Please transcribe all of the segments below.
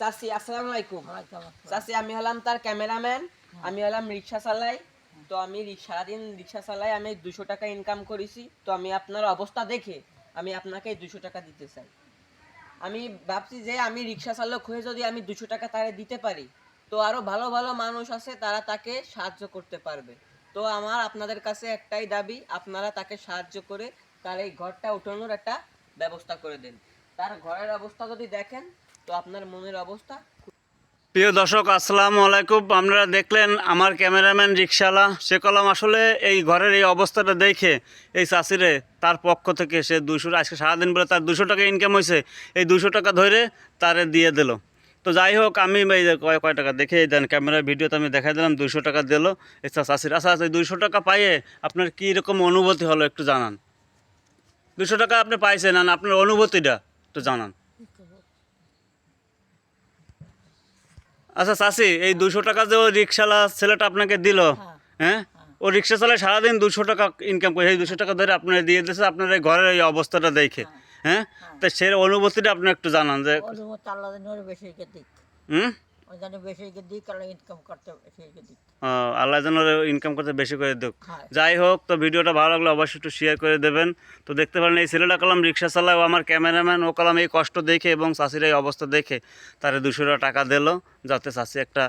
চাচি আসসালামু আলাইকুম। চাচি আমি হলাম তার ক্যামেরাম্যান আমি হলাম রিক্সা চালাই। তো আমি সারাদিন রিক্সা চালাই আমি দুশো টাকা ইনকাম করেছি। তো আমি আপনার অবস্থা দেখে আমি আপনাকে দুশো টাকা দিতে চাই। আমি ভাবছি যে আমি রিক্সা চালক হয়ে যদি আমি দুশো টাকা তারে দিতে পারি তো আরও ভালো ভালো মানুষ আছে তারা তাকে সাহায্য করতে পারবে। তো আমার আপনাদের কাছে একটাই দাবি আপনারা তাকে সাহায্য করে তার এই ঘরটা উঠানোর একটা ব্যবস্থা করে দেন। তার ঘরের অবস্থা যদি দেখেন তো আপনার মনের অবস্থা? প্রিয় দর্শক আসসালামু আলাইকুম। আপনারা দেখলেন আমার ক্যামেরাম্যান রিক্সাওয়ালা সে কলাম আসলে এই ঘরের এই অবস্থাটা দেখে এই চাষিরে তার পক্ষ থেকে সে দুশো আজকে সারাদিন বলে তার দুশো টাকা ইনকাম হয়েছে। এই দুশো টাকা ধরে তারে দিয়ে দিল। তো যাই হোক আমি এই কয় কয় টাকা দেখে এই দেন ক্যামেরা ভিডিওতে আমি দেখাই দিলাম দুশো টাকা দিল এই চাষির। আচ্ছা আচ্ছা দুশো টাকা পাইয়ে আপনার কী রকম অনুভূতি হলো একটু জানান। দুশো টাকা আপনি পাইছেন আর আপনার অনুভূতিটা একটু জানান। আচ্ছা চাষি এই দুশো টাকা যে ওই রিক্সাওয়ালা ছেলেটা আপনাকে দিল হ্যাঁ ও রিক্সা চালায় সারাদিন দুশো টাকা ইনকাম করে এই দুশো টাকা ধরে আপনার দিয়ে দিয়েছে আপনার এই ঘরের এই অবস্থাটা দেখে হ্যাঁ তো সে অনুভূতিটা আপনি একটু জানান যে হুম? আল্লাহ যেন ইনকাম করতে বেশি করে দেখ হ্যাঁ। যাই হোক তো ভিডিওটা ভালো লাগলে অবশ্যই একটু শেয়ার করে দেবেন। তো দেখতে পারেন এই ছেলেটা কলাম রিক্সা চালায় ও আমার ক্যামেরাম্যান ও কলাম এই কষ্ট দেখে এবং চাষির এই অবস্থা দেখে তারে দুশো টাকা দিল যাতে চাষি একটা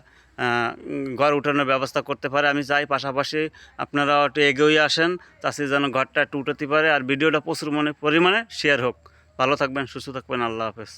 ঘর উঠানোর ব্যবস্থা করতে পারে। আমি চাই পাশাপাশি আপনারা একটু এগিয়ে আসেন চাষি যেন ঘরটা একটু উঠাতে পারে। আর ভিডিওটা প্রচুর মনে পরিমাণে শেয়ার হোক। ভালো থাকবেন সুস্থ থাকবেন আল্লাহ হাফেজ।